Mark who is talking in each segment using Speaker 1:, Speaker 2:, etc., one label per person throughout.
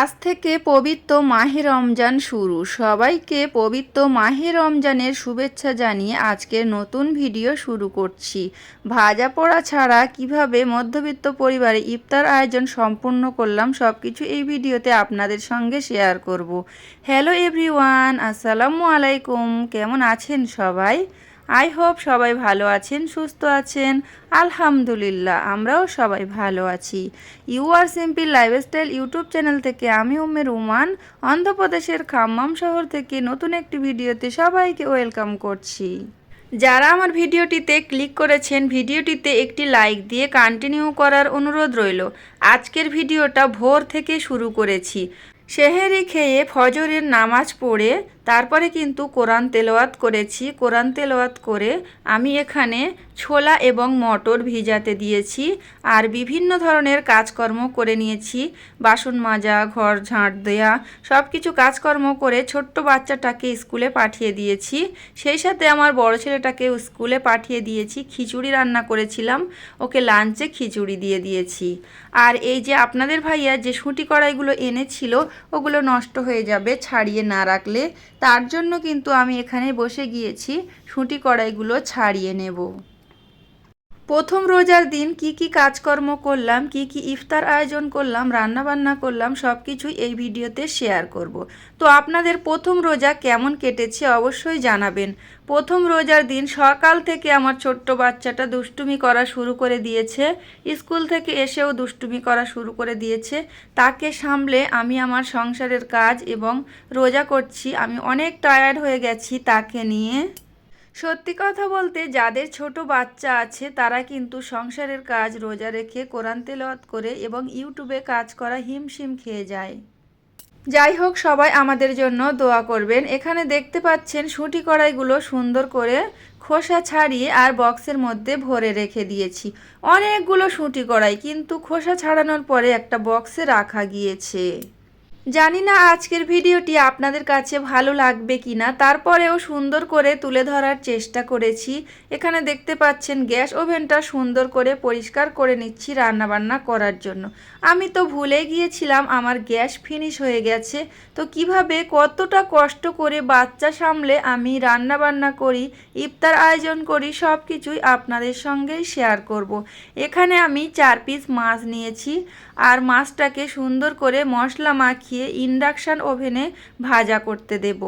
Speaker 1: আজ থেকে পবিত্র মাহে রমজান শুরু। সবাইকে পবিত্র মাহে রমজানের শুভেচ্ছা জানিয়ে আজকের নতুন ভিডিও শুরু করছি। ভাজা পোড়া ছাড়া কীভাবে মধ্যবিত্ত পরিবারে ইফতার আয়োজন সম্পূর্ণ করলাম সব কিছু এই ভিডিওতে আপনাদের সঙ্গে শেয়ার করব। হ্যালো এভরিওয়ান, আসসালামু আলাইকুম। কেমন আছেন সবাই? আই হোপ সবাই ভালো আছেন, সুস্থ আছেন। আলহামদুলিল্লাহ, আমরাও সবাই ভালো আছি। You are simple lifestyle YouTube channel থেকে আমি উমের উমান অন্ধ্রপ্রদেশের খাম্মাম শহর থেকে নতুন একটি ভিডিওতে সবাইকে ওয়েলকাম করছি। যারা আমার ভিডিওটিতে ক্লিক করেছেন, ভিডিওটিতে একটি লাইক দিয়ে কন্টিনিউ করার অনুরোধ রইল। আজকের ভিডিওটা ভোর থেকে শুরু করেছি। সেহেরি খেয়ে ফজরের নামাজ পড়ে তারপরে কিন্তু কোরআন তেলাওয়াত করেছি। কোরআন তেলাওয়াত করে আমি এখানে ছোলা এবং মটর ভিজাতে দিয়েছি আর বিভিন্ন ধরনের কাজকর্ম করে নিয়েছি। বাসন মাজা, ঘর ঝাঁট দেয়া সব কিছু কাজকর্ম করে ছোট্ট বাচ্চাটাকে স্কুলে পাঠিয়ে দিয়েছি। সেই সাথে আমার বড় ছেলেটাকে স্কুলে পাঠিয়ে দিয়েছি। খিচুড়ি রান্না করেছিলাম। ওকে লাঞ্চে খিচুড়ি দিয়ে দিয়েছি। আর এই যে আপনাদের ভাইয়া যে সুটি কড়াইগুলো এনেছিল, ওগুলো নষ্ট হয়ে যাবে ছাড়িয়ে না রাখলে। তার জন্য কিন্তু আমি এখানে বসে গিয়েছি সুটি কড়াইগুলো ছাড়িয়ে নেব। প্রথম রোজার দিন কি কি কাজকর্ম করলাম, কি কি ইফতার আয়োজন করলাম রান্না বান্না করলাম সব কিছুই এই ভিডিওতে শেয়ার করব। তো আপনাদের প্রথম রোজা কেমন কেটেছে অবশ্যই জানাবেন। প্রথম রোজার দিন সকাল থেকে আমার ছোট্ট বাচ্চাটা দুষ্টুমি করা শুরু করে দিয়েছে, স্কুল থেকে এসেও দুষ্টুমি করা শুরু করে দিয়েছে। তাকে সামলে আমি আমার সংসারের কাজ এবং রোজা করছি। আমি অনেক টায়ার্ড হয়ে গেছি তাকে নিয়ে। সত্যি কথা বলতে যাদের ছোট বাচ্চা আছে, তারা কিন্তু সংসারের কাজ রোজা রেখে কোরআন তেলাওয়াত করে এবং ইউটিউবে কাজ করা হিমশিম খেয়ে যায়। যাই হোক, সবাই আমাদের জন্য দোয়া করবেন। এখানে দেখতে পাচ্ছেন সুটি কড়াইগুলো সুন্দর করে খোসা ছাড়িয়ে আর বক্সের মধ্যে ভরে রেখে দিয়েছি। অনেকগুলো সুটি কড়াই, কিন্তু খোসা ছাড়ানোর পরে একটা বক্সে রাখা গিয়েছে। জানি না আজকের ভিডিওটি আপনাদের কাছে ভালো লাগবে কি না তারপরেও সুন্দর করে তুলে ধরার চেষ্টা করেছি। এখানে দেখতে পাচ্ছেন, গ্যাস ওভেনটা সুন্দর করে পরিষ্কার করে নিচ্ছি রান্নাবান্না করার জন্য। আমি তো ভুলে গিয়েছিলাম, আমার গ্যাস ফিনিশ হয়ে গেছে। তো কীভাবে, কতটা কষ্ট করে বাচ্চা সামলে আমি রান্নাবান্না করি, ইফতার আয়োজন করি সব কিছুই আপনাদের সঙ্গেই শেয়ার করব। এখানে আমি চার পিস মাছ নিয়েছি, আর মাছটাকে সুন্দর করে মশলা মাখিয়ে ইন্ডাকশান ওভেনে ভাজা করতে দেব।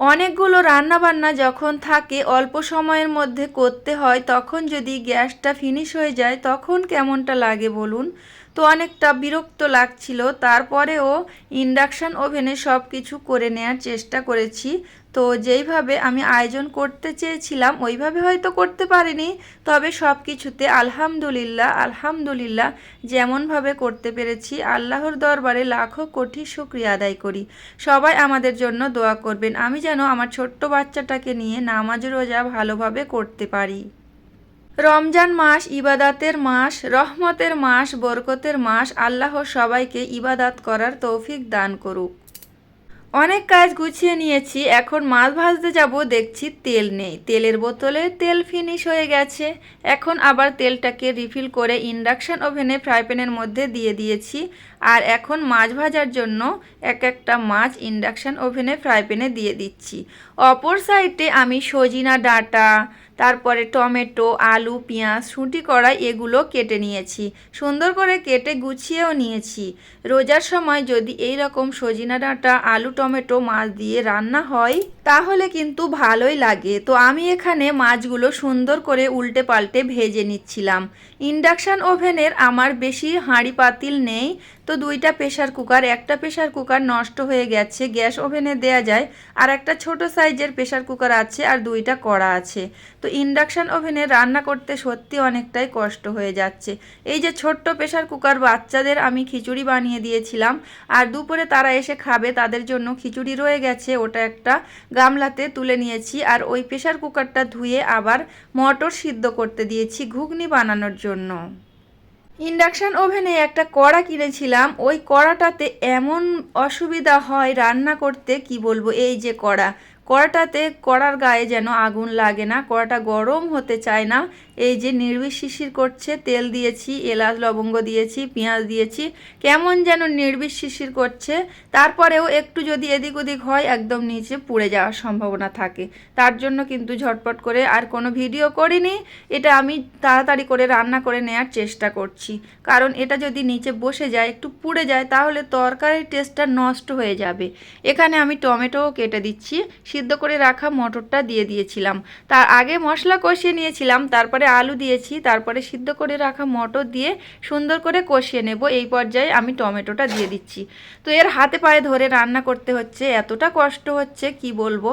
Speaker 1: অনেকগুলো রান্নাবান্না যখন থাকে অল্প সময়ের মধ্যে করতে হয়, তখন যদি গ্যাসটা ফিনিশ হয়ে যায়, তখন কেমনটা লাগে বলুন? তো অনেকটা বিরক্ত লাগছিল। তারপরেও ইন্ডাকশান ওভেনে সব কিছু করে নেওয়ার চেষ্টা করেছি। তো যেইভাবে আমি আয়োজন করতে চেয়েছিলাম, ওইভাবে হয়তো করতে পারিনি। তবে সব কিছুতে আলহামদুলিল্লাহ আলহামদুলিল্লাহ যেমনভাবে করতে পেরেছি, আল্লাহর দরবারে লাখো কোটি শুক্রিয়া আদায় করি। সবাই আমাদের জন্য দোয়া করবেন, আমি যেন আমার ছোট্ট বাচ্চাটাকে নিয়ে নামাজ রোজা ভালোভাবে করতে পারি। রমজান মাস ইবাদাতের মাস, রহমতের মাস, বরকতের মাস, আল্লাহ সবাইকে ইবাদাত করার তৌফিক দান করুক। অনেক কাজ গুছিয়ে নিয়েছি, এখন মাছ ভাজতে যাব, দেখছি তেল নেই। তেলের বোতলে তেল ফিনিশ হয়ে গেছে। এখন আবার তেলটাকে রিফিল করে ইন্ডাকশান ওভেনে ফ্রাই প্যানের মধ্যে দিয়ে দিয়েছি। আর এখন মাছ ভাজার জন্য এক একটা মাছ ইন্ডাকশান ওভেনে ফ্রাই প্যানে দিয়ে দিচ্ছি। অপর সাইডে আমি সজিনা ডাঁটা, তারপরে টমেটো, আলু, পেঁয়াজ শুঁটি কড়াই এগুলো কেটে নিয়েছি। সুন্দর করে কেটে গুছিয়েও নিয়েছি। রোজার সময় যদি এই রকম সজিনা ডাঁটা, আলু, টমেটো মাছ দিয়ে রান্না হয়, তাহলে কিন্তু ভালোই লাগে। তো আমি এখানে মাছগুলো সুন্দর করে উল্টে পাল্টে ভেজে নিচ্ছিলাম। ইন্ডাকশান ওভেনের আমার বেশি হাঁড়ি পাতিল নেই তো দুইটা প্রেশার কুকার, একটা প্রেশার কুকার নষ্ট হয়ে গেছে, গ্যাস ওভেনে দেয়া যায়, আর একটা ছোট সাইজের প্রেশার কুকার আছে আর দুইটা কড়া আছে। তো ইন্ডাকশান ওভেনে রান্না করতে সত্যি অনেকটাই কষ্ট হয়ে যাচ্ছে। এই যে ছোট্ট প্রেশার কুকার বাচ্চাদের আমি খিচুড়ি বানিয়ে দিয়েছিলাম, আর দুপুরে তারা এসে খাবে, তাদের জন্য খিচুড়ি রয়ে গেছে, ওটা একটা গামলাতে তুলে নিয়েছি, আর ওই প্রেশার কুকারটা ধুয়ে আবার মটর সিদ্ধ করতে দিয়েছি ঘুগনি বানানোর জন্য। ইন্ডাকশান ওভেনে একটা কড়া কিনেছিলাম। ওই কড়াটাতে এমন অসুবিধা হয় রান্না করতে, কি বলব? এই যে কড়া। কড়াটাতে কড়ার গায়ে যেন আগুন লাগে না, কড়াটা গরম হতে চায় না এই যে নির্বিষ শিশির করছে, তেল দিয়েছি, এলাচ, লবঙ্গ দিয়েছি, পেঁয়াজ দিয়েছি, কেমন যেন নির্বিষ শিশির করছে। তারপরেও একটু যদি এদিক ওদিক হয়, একদম নিচে পুড়ে যাওয়ার সম্ভাবনা থাকে। তার জন্য কিন্তু ঝটপট করে আর কোনো ভিডিও করিনি। এটা আমি তাড়াতাড়ি করে রান্না করে নেওয়ার চেষ্টা করছি। কারণ এটা যদি নিচে বসে যায়, একটু পুড়ে যায়, তাহলে তরকারির টেস্টটা নষ্ট হয়ে যাবে। এখানে আমি টমেটোও কেটে দিচ্ছি। সিদ্ধ করে রাখা মটরটা দিয়ে দিয়েছিলাম। তার আগে মশলা কষিয়ে নিয়েছিলাম, তারপরে আলু দিয়েছি, তারপরে সিদ্ধ করে রাখা মটর দিয়ে সুন্দর করে কষিয়ে নেব। এই পর্যায়ে আমি টমেটোটা দিয়ে দিচ্ছি। তো এর হাতে পায়ে ধরে রান্না করতে হচ্ছে। এতটা কষ্ট হচ্ছে, কি বলব?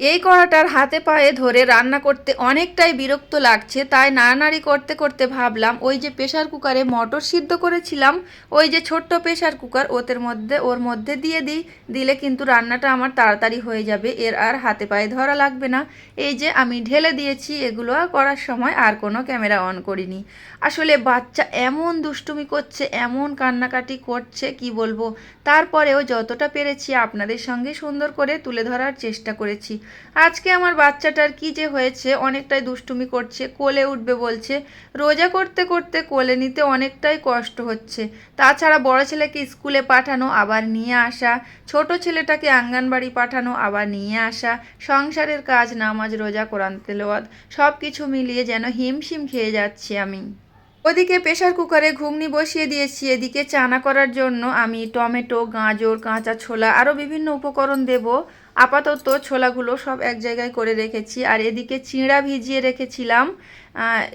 Speaker 1: এই কড়াটার হাতে পায়ে ধরে রান্না করতে অনেকটাই বিরক্ত লাগছে, তাই নাড়ানাড়ি করতে করতে ভাবলাম, ওই যে প্রেশার কুকারে মটর সিদ্ধ করেছিলাম, ওই যে ছোট্ট প্রেশার কুকার ওদের মধ্যে, ওর মধ্যে দিয়ে দিই, দিলে কিন্তু রান্নাটা আমার তাড়াতাড়ি হয়ে যাবে, এর আর হাতে পায়ে ধরা লাগবে না। এই যে আমি ঢেলে দিয়েছি, এগুলো করার সময় আর কোনো ক্যামেরা অন করিনি। আসলে বাচ্চা এমন দুষ্টুমি করছে, এমন কান্নাকাটি করছে, কি বলব? তারপরেও যতটা পেরেছি আপনাদের সঙ্গে সুন্দর করে তুলে ধরার চেষ্টা করেছি। আজকে আমার বাচ্চাটার কি যে হয়েছে, অনেকটাই দুষ্টুমি করছে, কোলে উঠবে বলছে। রোজা করতে করতে কোলে নিতে অনেকটাই কষ্ট হচ্ছে। তাছাড়া বড় ছেলেকে স্কুলে পাঠানো, আবার নিয়ে আসা। ছোট ছেলেটাকে আঙ্গনবাড়ি পাঠানো, আবার নিয়ে আসা। সংসারের কাজ, নামাজ, রোজা, কোরআন তেলাওয়াত সব কিছু মিলিয়ে যেন হিমশিম খেয়ে যাচ্ছি আমি। ওদিকে প্রেশার কুকারে ঘুগনি বসিয়ে দিয়েছি, এদিকে চানা করার জন্য আমি টমেটো, গাজর, কাঁচা ছোলা আরও বিভিন্ন উপকরণ দেব। আপাতত ছোলাগুলো সব এক জায়গায় করে রেখেছি। আর এদিকে চিঁড়া ভিজিয়ে রেখেছিলাম।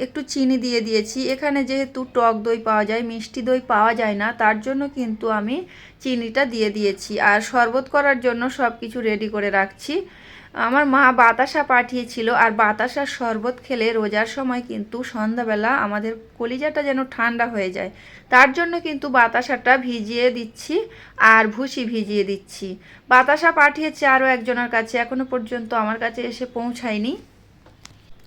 Speaker 1: একটু চিনি দিয়ে দিয়েছি। এখানে যেহেতু টক দই পাওয়া যায়, মিষ্টি দই পাওয়া যায় না, তার জন্য কিন্তু আমি চিনিটা দিয়ে দিয়েছি। আর শরবত করার জন্য সব কিছু রেডি করে রাখছি। আমার মা বাতাসা পাঠিয়েছিল আর বাতাসার শরবত খেলে রোজার সময় কিন্তু সন্ধ্যাবেলা আমাদের কলিজাটা যেন ঠান্ডা হয়ে যায়। তার জন্য কিন্তু বাতাসাটা ভিজিয়ে দিচ্ছি আর ভুসি ভিজিয়ে দিচ্ছি। বাতাসা পাঠিয়েছে আরও একজনের কাছে এখনও পর্যন্ত আমার কাছে এসে পৌঁছায়নি।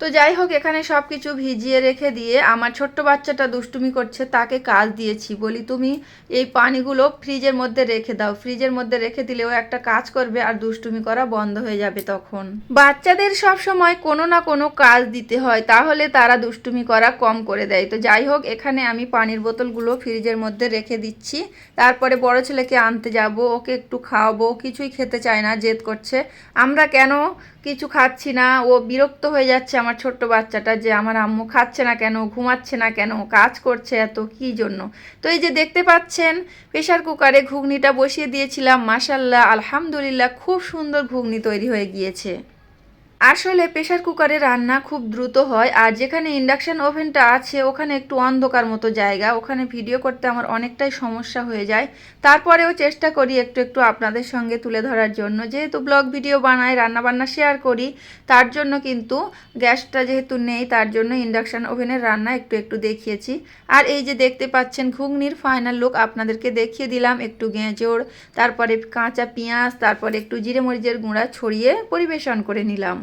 Speaker 1: তো যাই হোক, এখানে সব কিছু ভিজিয়ে রেখে দিয়ে আমার ছোট্ট বাচ্চাটা দুষ্টুমি করছে, তাকে কাজ দিয়েছি। বলি, তুমি এই পানিগুলো ফ্রিজের মধ্যে রেখে দাও। ফ্রিজের মধ্যে রেখে দিলেও একটা কাজ করবে আর দুষ্টুমি করা বন্ধ হয়ে যাবে তখন। বাচ্চাদের সব সময় কোনো না কোনো কাজ দিতে হয়, তাহলে তারা দুষ্টুমি করা কম করে দেয়। তো যাই হোক, এখানে আমি পানির বোতলগুলো ফ্রিজের মধ্যে রেখে দিচ্ছি। তারপরে বড় ছেলেকে আনতে যাব, ওকে একটু খাওয়াবো, কিছুই খেতে চায় না, জেদ করছে। আমরা কেন কিছু খাচ্ছি না। ও বিরক্ত হয়ে যাচ্ছে আমার ছোট্ট বাচ্চাটা যে আমার আম্মু খাচ্ছে না কেন, ঘুমাচ্ছে না কেন, কাজ করছে এত, কী জন্য? তো এই যে দেখতে পাচ্ছেন প্রেশার কুকারে ঘুগনিটা বসিয়ে দিয়েছিলাম। মাসাল্লাহ আলহামদুলিল্লাহ, খুব সুন্দর ঘুগনি তৈরি হয়ে গিয়েছে। আসলে প্রেশার কুকারে রান্না খুব দ্রুত হয়, আর যেখানে ইন্ডাকশান ওভেনটা আছে, ওখানে একটু অন্ধকার মতো জায়গা, ওখানে ভিডিও করতে আমার অনেকটাই সমস্যা হয়ে যায়। তারপরেও চেষ্টা করি একটু একটু আপনাদের সঙ্গে তুলে ধরার জন্য। যেহেতু ব্লগ ভিডিও বানাই, রান্নাবান্না শেয়ার করি, তার জন্য কিন্তু গ্যাসটা যেহেতু নেই, তার জন্য ইন্ডাকশান ওভেনের রান্না একটু একটু দেখিয়েছি। আর এই যে দেখতে পাচ্ছেন ঘুগনির ফাইনাল লুক আপনাদেরকে দেখিয়ে দিলাম একটু গেঁজোড় তারপরে কাঁচা পেঁয়াজ, তারপরে একটু জিরে মরিচের গুঁড়া ছড়িয়ে পরিবেশন করে নিলাম।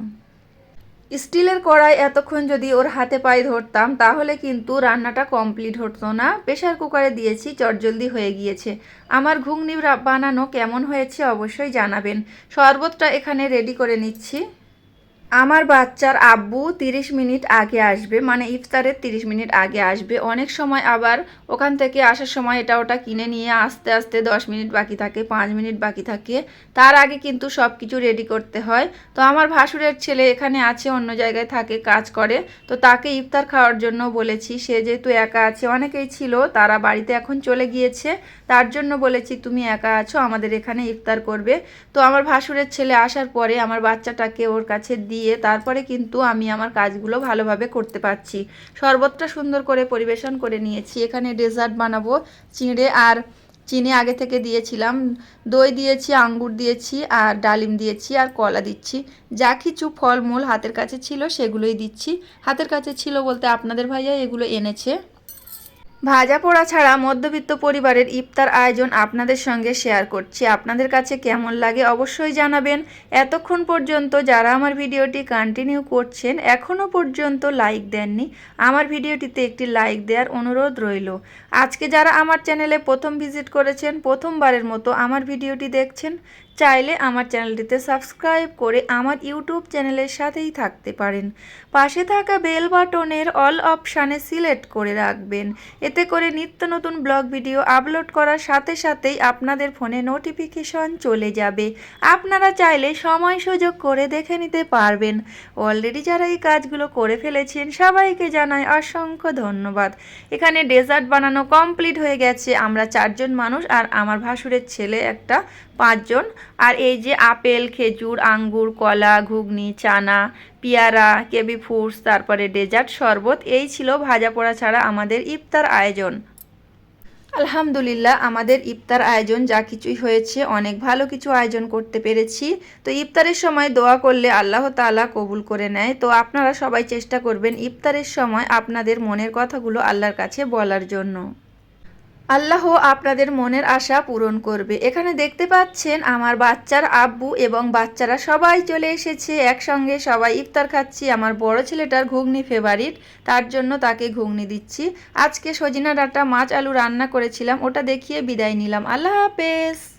Speaker 1: স্টিলের কড়াই এতক্ষণ যদি ওর হাতে পায়ে ধরতাম, তাহলে কিন্তু রান্নাটা কমপ্লিট হতো না। প্রেশার কুকারে দিয়েছি, চটজলদি হয়ে গিয়েছে। আমার ঘুগনি বানানো কেমন হয়েছে অবশ্যই জানাবেন। শরবতটা এখানে রেডি করে নিচ্ছি। আমার বাচ্চার আব্বু তিরিশ মিনিট আগে আসবে মানে ইফতারের তিরিশ মিনিট আগে আসবে। অনেক সময় আবার ওখান থেকে আসার সময় এটা ওটা কিনে নিয়ে আস্তে আস্তে দশ মিনিট বাকি থাকে, পাঁচ মিনিট বাকি থাকে। তার আগে কিন্তু সব কিছু রেডি করতে হয়। তো আমার ভাসুরের ছেলে এখানে আছে, অন্য জায়গায় থাকে, কাজ করে। তো তাকে ইফতার খাওয়ার জন্য বলেছি, সে যেহেতু একা আছে, অনেকেই ছিল, তারা বাড়িতে এখন চলে গিয়েছে। তার জন্য বলেছি, তুমি একা আছো, আমাদের এখানে ইফতার করবে। তো আমার ভাসুরের ছেলে আসার পরে আমার বাচ্চাটাকে ওর কাছে দিয়ে তারপরে কিন্তু আমি আমার কাজগুলো ভালোভাবে করতে পারছি। শরবতটা সুন্দর করে পরিবেশন করে নিয়েছি। এখানে ডেজার্ট বানাবো, চিঁড়ে আর চিনি আগে থেকে দিয়েছিলাম। দই দিয়েছি, আঙ্গুর দিয়েছি আর ডালিম দিয়েছি আর কলা দিচ্ছি। যা কিছু ফলমূল হাতের কাছে ছিল সেগুলোই দিচ্ছি। হাতের কাছে ছিল বলতে আপনাদের ভাইয়া এগুলো এনেছে। ভাজা পোড়া ছাড়া মধ্যবিত্ত পরিবারের ইফতার আয়োজন আপনাদের সঙ্গে শেয়ার করছি। আপনাদের কাছে কেমন লাগে অবশ্যই জানাবেন। এতক্ষণ পর্যন্ত যারা আমার ভিডিওটি কন্টিনিউ করছেন এখনও পর্যন্ত লাইক দেননি, আমার ভিডিওটিতে একটি লাইক দেওয়ার অনুরোধ রইল। আজকে যারা আমার চ্যানেলে প্রথম ভিজিট করেছেন, প্রথমবারের মতো আমার ভিডিওটি দেখছেন চাইলে আমার চ্যানেলটিতে সাবস্ক্রাইব করে আমার ইউটিউব চ্যানেলের সাথেই থাকতে পারেন। পাশে থাকা বেল বাটনের অল অপশানে সিলেক্ট করে রাখবেন। এতে করে নিত্য নতুন ব্লগ ভিডিও আপলোড করার সাথে সাথেই আপনাদের ফোনে নোটিফিকেশন চলে যাবে। আপনারা চাইলে সময় সুযোগ করে দেখে নিতে পারবেন। অলরেডি যারা এই কাজগুলো করে ফেলেছেন, সবাইকে জানাই অসংখ্য ধন্যবাদ। এখানে ডেজার্ট বানানো কমপ্লিট হয়ে গেছে। আমরা চারজন মানুষ আর আমার ভাসুরের ছেলে একটা পাঁচজন। আর এই যে আপেল, খেজুর, আঙ্গুর, কলা, ঘুগনি, চানা, পেয়ারা কেবি ফ্রুটস তারপরে ডেজার্ট শরবত, এই ছিল ভাজা পোড়া ছাড়া আমাদের ইফতার আয়োজন। আলহামদুলিল্লাহ, আমাদের ইফতার আয়োজন যা কিছুই হয়েছে, অনেক ভালো কিছু আয়োজন করতে পেরেছি। তো ইফতারের সময় দোয়া করলে আল্লাহ তাআলা কবুল করে নেয়। তো আপনারা সবাই চেষ্টা করবেন ইফতারের সময় আপনাদের মনের কথাগুলো আল্লাহর কাছে বলার জন্য। আল্লাহ আপনাদের মনের আশা পূরণ করবে। এখানে দেখতে পাচ্ছেন আমার বাচ্চার আব্বু এবং বাচ্চারা সবাই চলে এসেছে। একসঙ্গে সবাই ইফতার খাচ্ছি। আমার বড় ছেলেটার ঘুগনি ফেভারিট তার জন্য তাকে ঘুগনি দিচ্ছি। আজকে সজিনা ডাটা মাছ আলু রান্না করেছিলাম, ওটা দেখিয়ে বিদায় নিলাম। আল্লাহ হাফেজ।